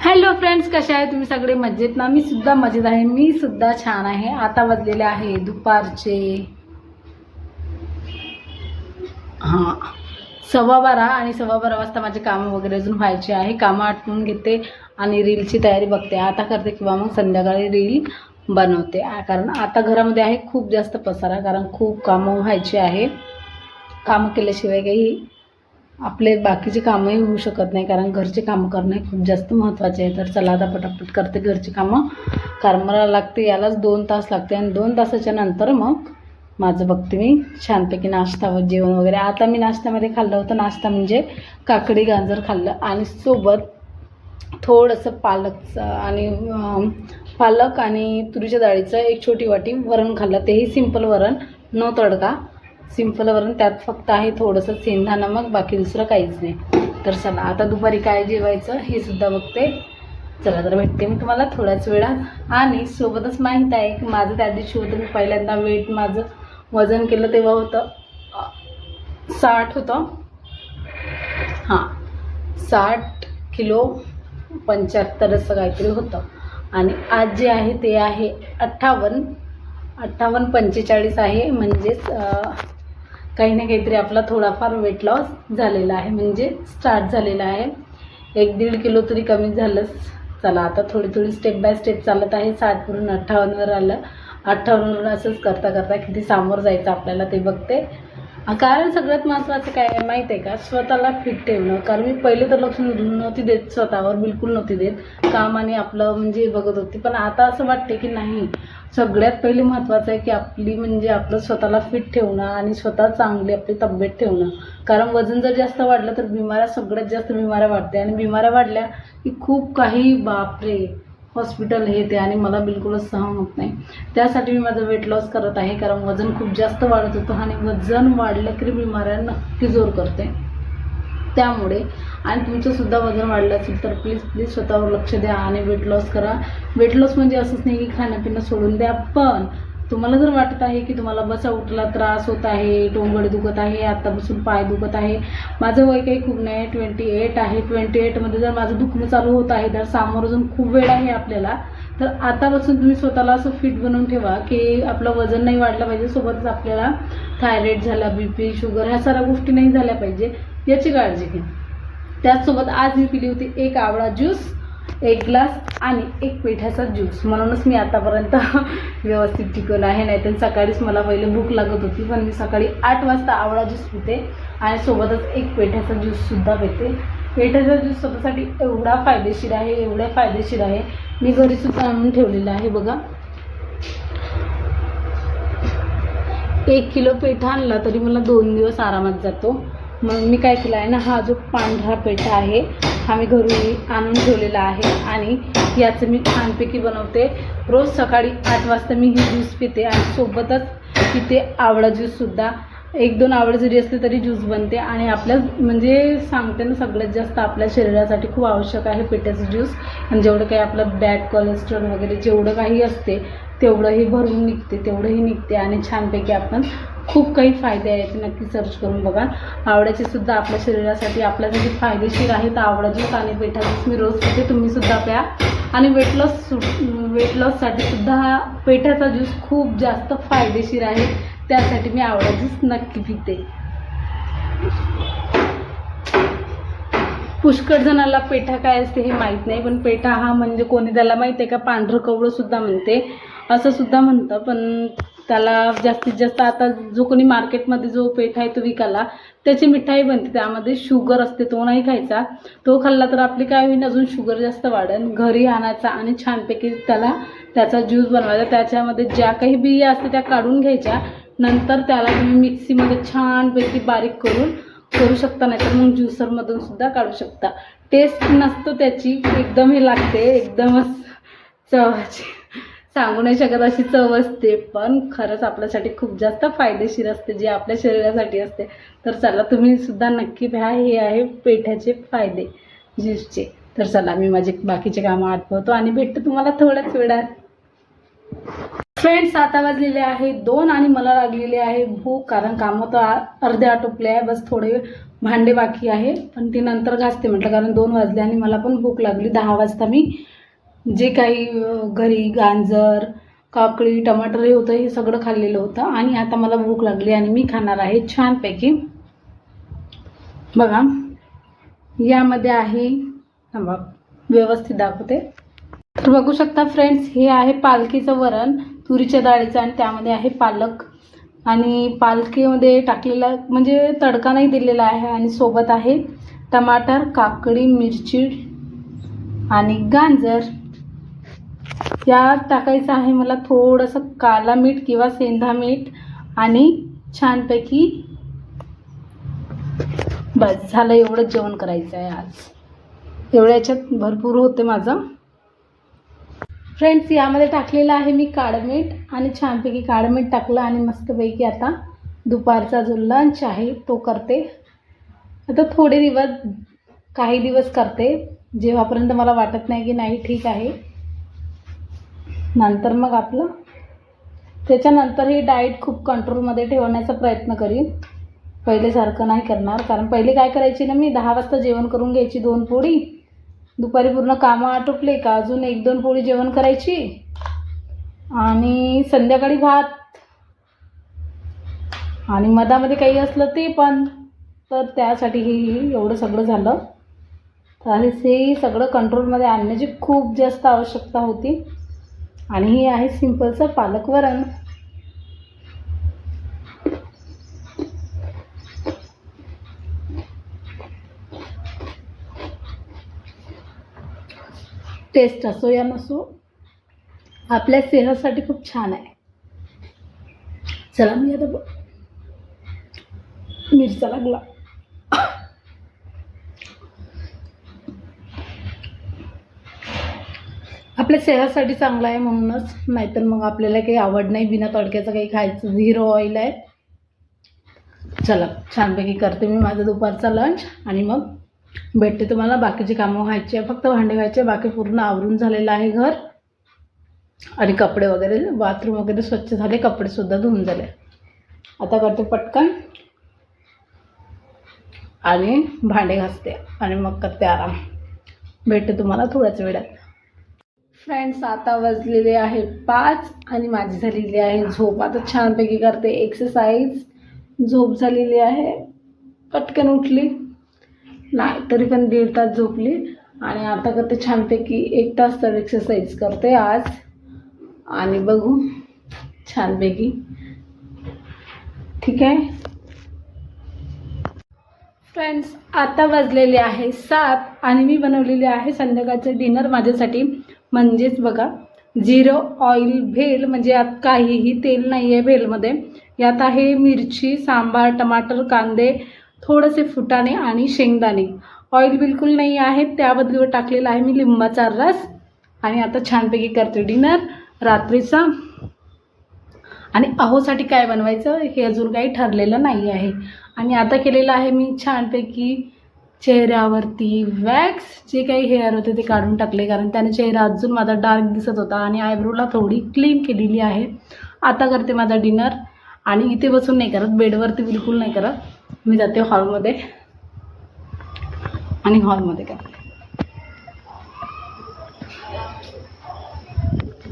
Hello friends कशा आहे तुम्ही सगळे मजेत ना? मी सुद्धा मजेत आहे. मी सुद्धा छान आहे. आता वाजलेले आहे दुपारचे हां सव्वा बारा आणि सव्वा बारा वाजता माझे कामं वगैरे अजून व्हायचे आहे. कामं आटवून घेते आणि रीलची तयारी बघते. आता करते किंवा मग संध्याकाळी रील बनवते. कारण आता घरामध्ये आहे खूप जास्त पसारा कारण खूप कामं व्हायची आहे. कामं केल्याशिवाय काही आपले बाकीचे कामही होऊ शकत नाही कारण घरचे कामं करणे खूप जास्त महत्त्वाचे आहे. तर चला आता पटापट करते घरचे कामं. कारण लागते यालाच दोन तास लागते आणि दोन तासाच्या नंतर मग माझं बघते मी छानपैकी नाश्ता व जेवण वगैरे. आता मी नाश्त्यामध्ये खाल्लं होतं. नाश्ता म्हणजे काकडी गाजर खाल्लं आणि सोबत थोडंसं पालकचं आणि पालक आणि तुरीच्या डाळीचं एक छोटी वाटी वरण खाल्लं. तेही सिंपल वरण न तडका. सिंपल वरण त्यात फक्त आहे थोडंसं सेंधा नमक बाकी दुसरं काहीच नाही. तर चला आता दुपारी काय जेवायचं हे सुद्धा बघते. चला तर भेटते मी तुम्हाला थोड्याच वेळात. आणि सोबतच माहीत आहे की माझं त्या दिवशी होतं मी पहिल्यांदा वेट माझं वजन केलं तेव्हा होतं. साठ होतं. हां साठ किलो पंच्याहत्तर असं काहीतरी होतं. आणि आज जे आहे ते आहे अठ्ठावन्न अठ्ठावन्न पंचेचाळीस आहे. म्हणजेच काही ना काहीतरी आपला थोडाफार वेट लॉस झालेला आहे. म्हणजे स्टार्ट झालेला आहे. एक दीड किलो तरी कमी झालंच. चला आता थोडी थोडी स्टेप बाय स्टेप चालत आहे. साठवरून अठ्ठावन्नवर आलं. अठ्ठावन्नवर असंच करता करता किती सामोर जायचं आपल्याला ते बघते. कारण सगळ्यात महत्त्वाचं काय आहे माहीत आहे का? स्वतःला फिट ठेवणं. कारण मी पहिले तर लक्ष नव्हती देत स्वतःवर बिलकुल नव्हती देत. काम आणि आपलं म्हणजे बघत होती. पण आता असं वाटते की नाही सगळ्यात पहिले महत्त्वाचं आहे की आपली म्हणजे आपलं स्वतःला फिट ठेवणं आणि स्वतः चांगली आपली तब्येत ठेवणं. कारण वजन जर जास्त वाढलं तर बिमाऱ्या सगळ्यात जास्त बिमाऱ्या वाढते आणि बिमाऱ्या वाढल्या की खूप काही बापरे. हॉस्पिटल हे ते आणि मला बिलकुलच सहन होत नाही. त्यासाठी मी माझं वेट लॉस करत आहे कारण वजन खूप जास्त वाढत होतं आणि वजन वाढलं की बिमाऱ्या नक्की जोर करते. त्यामुळे आणि तुमचंसुद्धा वजन वाढलं असेल तर प्लीज प्लीज स्वतःवर लक्ष द्या आणि वेट लॉस करा. वेट लॉस म्हणजे असंच नाही की खाणं पिणं सोडून द्या पण तुम्हाला जर वाटत आहे की तुम्हाला बसा उठला त्रास होत आहे टोंगड दुखत आहे आत्तापासून पाय दुखत आहे माझं वय काही खूप नाही ट्वेंटी एट आहे. ट्वेंटी एटमध्ये जर माझं दुखणं चालू होत आहे तर सामोरं अजून खूप वेळ आहे आपल्याला. तर आतापासून तुम्ही स्वतःला असं फिट बनवून ठेवा की आपलं वजन नाही वाढलं पाहिजे सोबतच आपल्याला थायरॉईड झाला बी पी शुगर ह्या साऱ्या गोष्टी नाही झाल्या पाहिजे याची काळजी घ्या. त्याचसोबत आज मी पिली होती एक आवळा ज्यूस एक ग्लास आणि एक पेठ्याचा ज्यूस म्हणूनच मी आतापर्यंत व्यवस्थित टिकवलं आहे. नाही तर सकाळीच मला पहिले भूक लागत होती पण मी सकाळी आठ वाजता आवळा ज्यूस पिते आणि सोबतच एक पेठ्याचा ज्यूससुद्धा पिते. पेठ्याचा ज्यूस स्वतःसाठी एवढा फायदेशीर आहे एवढा फायदेशीर आहे. मी घरीसुद्धा आणून ठेवलेला आहे बघा. एक किलो पेठा आणला तरी मला दोन दिवस आरामात जातो. मग मी काय केलं आहे ना हा जो पांढरा पेठा आहे हा मी घरून आणून ठेवलेला आहे आणि याचं मी छानपैकी बनवते. रोज सकाळी आठ वाजता मी ही ज्यूस पिते आणि सोबतच पिते आवळा ज्यूससुद्धा एक दोन आवड जरी असली तरी ज्यूस बनते आणि आपल्या म्हणजे सांगते ना सगळ्यात जास्त आपल्या शरीरासाठी खूप आवश्यक आहे पिठ्याचं ज्यूस. आणि जेवढं काही आपलं बॅड कोलेस्ट्रॉल वगैरे जेवढं काही असते तेवढंही भरून निघते तेवढंही निघते आणि छानपैकी आपण खूप काही फायदे आहेत. ते नक्की सर्च करून बघा. आवड्याचे सुद्धा आपल्या शरीरासाठी आपल्यासाठी फायदेशीर आहेत तर ज्यूस आणि पेठा ज्यूस मी रोज पिते तुम्ही सुद्धा प्या. आणि वेट लॉस वेट लॉससाठी सुद्धा हा ज्यूस खूप जास्त फायदेशीर आहे. त्यासाठी मी आवडा ज्यूस नक्की पिते. पुष्कळ जणाला पेठा काय असते हे माहीत नाही पण पेठा हा म्हणजे कोणी त्याला माहिती आहे का? पांढरं कवळं सुद्धा म्हणते. असं सुद्धा म्हणतं पण त्याला जास्तीत जास्त आता जो कोणी मार्केटमध्ये जो पेठा आहे तो विकायला त्याची मिठाई बनते त्यामध्ये शुगर असते तो नाही खायचा. तो खाल्ला तर आपली काय होईल अजून शुगर जास्त वाढेल घरी आणायचा आणि छानपैकी त्याला त्याचा ज्यूस बनवायचा. त्याच्यामध्ये ज्या काही बिया असते त्या काढून घ्यायच्या. नंतर त्याला तुम्ही मिक्सीमध्ये छानपैकी बारीक करून करू शकता नाही तर मग ज्युसरमधून सुद्धा काढू शकता. टेस्ट नसतो त्याची एकदम हे लागते एकदमच चवाची. सांगू नाही शकत अशी चव असते पण खरंच आपल्यासाठी खूप जास्त फायदेशीर असते जे आपल्या शरीरासाठी असते. तर चला तुम्ही सुद्धा नक्की भ्या हे आहे पेठ्याचे फायदे ज्यूसचे तर चला मी माझे बाकीचे कामं आठवतो आणि भेटतो तुम्हाला थोड्याच वेळात. फ्रेंड्स आता वाजलेले आहे दोन आणि मला लागलेले आहे भूक कारण कामं तर अर्धे आटोपले आहे बस थोडे भांडे बाकी आहे. पण ती नंतर घासते म्हटलं कारण दोन वाजले आणि मला पण भूक लागली दहा वाजता मी जे काही घरी गाजर काकडी टमाटर हे होतं हे सगळं खाल्लेलं होतं आणि आता मला भूक लागली आणि मी खाणार आहे छानपैकी. बघा यामध्ये आहे थांबा व्यवस्थित दाखवते. तर बघू शकता फ्रेंड्स हे आहे पालखीचं वरण तुरीच्या डाळीचं आणि त्यामध्ये आहे पालक. आणि पालखीमध्ये टाकलेला म्हणजे तडका नाही दिलेला आहे आणि सोबत आहे टमाटर काकडी मिरची आणि गाजर. यात टाकायचं आहे मला थोडंसं काला मीठ किंवा सेंधा मीठ आणि छानपैकी बस झालं एवढंच जेवण करायचं आहे आज. एवढ्या याच्यात भरपूर होते माझं. फ्रेंड्स यामध्ये टाकलेलं आहे मी काळं मीठ आणि छानपैकी काळं मीठ टाकलं आणि मस्तपैकी आता दुपारचा जो लंच आहे तो करते. आता थोडे दिवस काही दिवस करते. जेव्हापर्यंत मला वाटत नाही की नाही ठीक आहे नंतर मग आपलं त्याच्यानंतर ही डाएट खूप कंट्रोलमध्ये ठेवण्याचा प्रयत्न करीन. पहिलेसारखं नाही करणार. कारण पहिले काय करायची ना मी? दहा वाजता जेवण करून घ्यायची दोन पोळी. दुपारी पूर्ण कामं आटोपले का? अजून एक दोन पोळी जेवण करायची. आणि संध्याकाळी भात. आणि मधामध्ये काही असलं ते पण. तर त्यासाठी हे एवढं सगळं झालं. तर आणि हे सगळं कंट्रोलमध्ये आणण्याची खूप जास्त आवश्यकता होती. आणि ही आहे सिंपलचं पालक वरण. टेस्ट असो या नसो आपल्या सेहतसाठी खूप छान आहे. चला मी आता मिरचा लागला. आपल्या सेहतसाठी चांगलं आहे म्हणूनच. नाहीतर मग आपल्याला काही आवड नाही बिना तडक्याचं काही खायचं. झिरो ऑइल आहे. चला छानपैकी करते मी माझं दुपारचा लंच आणि मग भेटते तुम्हाला. बाकीची कामं व्हायची आहे फक्त भांडे व्हायचे बाकी पूर्ण आवरून झालेलं आहे घर. आणि कपडे वगैरे बाथरूम वगैरे स्वच्छ झाले कपडेसुद्धा धुवून झाले. आता करते पटकन. आणि भांडे घासते. आणि मग करते आराम. भेटते तुम्हाला थोड्याच वेळात. फ्रेंड्स आता वाजलेले आहे पाच आणि माझी झालेली आहे झोप. आता छानपैकी करते एक्सरसाइज झोप झालेली आहे. पटकन उठली. नाही तरी पण दीड तास झोपली. आणि आता करते छानपैकी एक तास तर एक्सरसाइज करते आज. आणि बघू छानपैकी. ठीक आहे? फ्रेंड्स आता वाजलेले आहे सात आणि मी बनवलेले आहे संध्याकाळचं डिनर माझ्यासाठी. म्हणजेच बघा झिरो ऑइल भेल म्हणजे यात काहीही तेल नाही आहे भेलमध्ये. यात आहे मिरची सांबार टमाटर कांदे थोडेसे फुटाणे आणि शेंगदाणे. ऑइल बिलकुल नाही आहे बदलीवर टाकलेला आहे मी लिंबाचा रस. आणि आता छानपैकी करते डिनर रात्रीचा आणि अहोसाठी काय बनवायचं हे अजून काही ठरलेलं नाही आहे. आणि आता केलेलं आहे मी छानपैकी चेहऱ्यावरती वॅक्स जे काही हेअर होते ते काढून टाकले. कारण त्याने चेहरा अजून माझा डार्क दिसत होता आणि आयब्रोला थोडी क्लीन केलेली आहे. आता करते माझा डिनर आणि इथे बसून नाही करत बेडवरती बिलकुल नाही करत. मी जाते हॉलमध्ये. आणि हॉलमध्ये करते.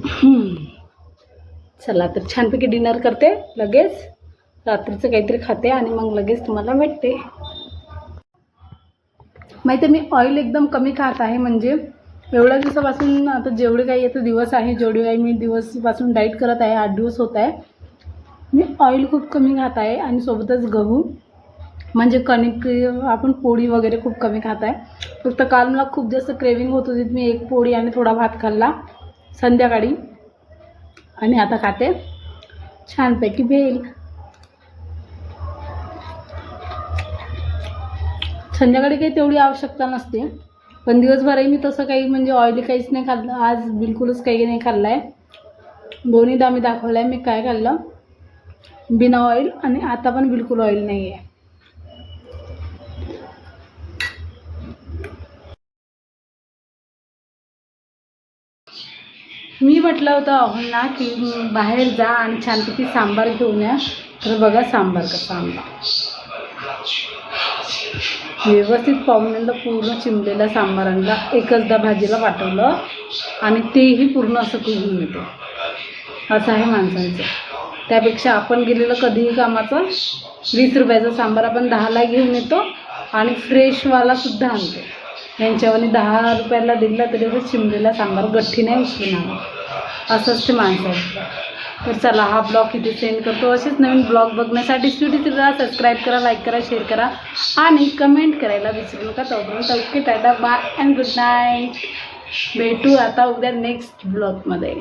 हम्म. चला तर छानपैकी डिनर करते लगेच. रात्रीचं काहीतरी खाते आणि मग लगेच तुम्हाला भेटते. माहिती आहे मी ऑइल एकदम कमी खात आहे म्हणजे एवढ्या दिवसापासून आता जेवढे काही येतं दिवस आहे जेवढे काही मी दिवसपासून डाईट करत आहे आठ दिवस होत आहे मी ऑइल खूप कमी खात आहे आणि सोबतच गहू. म्हणजे कणिक आपण पोळी वगैरे खूप कमी खात आहे. फक्त काल मला खूप जास्त क्रेविंग होत होती मी एक पोळी आणि थोडा भात खाल्ला संध्याकाळी. आणि आता खाते. छानपैकी भेल. संध्याकाळी काही तेवढी आवश्यकता नसते. पण दिवसभरही मी तसं काही म्हणजे ऑइली काहीच नाही खाल्लं. आज बिलकुलच काही नाही खाल्लं आहे दोन्हीदा मी दाखवलं आहे मी काय खाल्लं? बिना ऑइल आणि आता पण बिलकुल ऑइल नाही आहे मी म्हटलं होतं अहोंना की बाहेर जा आणि छानपैकी सांबार घेऊन या. तर बघा सांबार कसा आणला. व्यवस्थित पाहुण्यांना पूर्ण चिमलेला सांबार आणला. एकचदा भाजीला पाठवलं आणि तेही पूर्ण असं घेऊन येतो असं आहे माणसांचं. त्यापेक्षा आपण गेलेलं कधीही कामाचं वीस रुपयाचा सांबार आपण दहाला घेऊन येतो आणि फ्रेशवालासुद्धा आणतो. यांच्यावानी दहा रुपयाला दिला तरी असं चिमलेला सांबार गठ्ठी नाही उचलणार असंच ते माणसं असतं तर चला हा ब्लॉग इथे सेंड करतो. असेच नवीन ब्लॉग बघण्यासाठी स्टुडिओला सबस्क्राईब करा लाईक करा शेअर करा आणि कमेंट करायला विसरू नका. तोपर्यंत okay tata bye and good night. भेटू आता उद्या नेक्स्ट ब्लॉगमध्ये.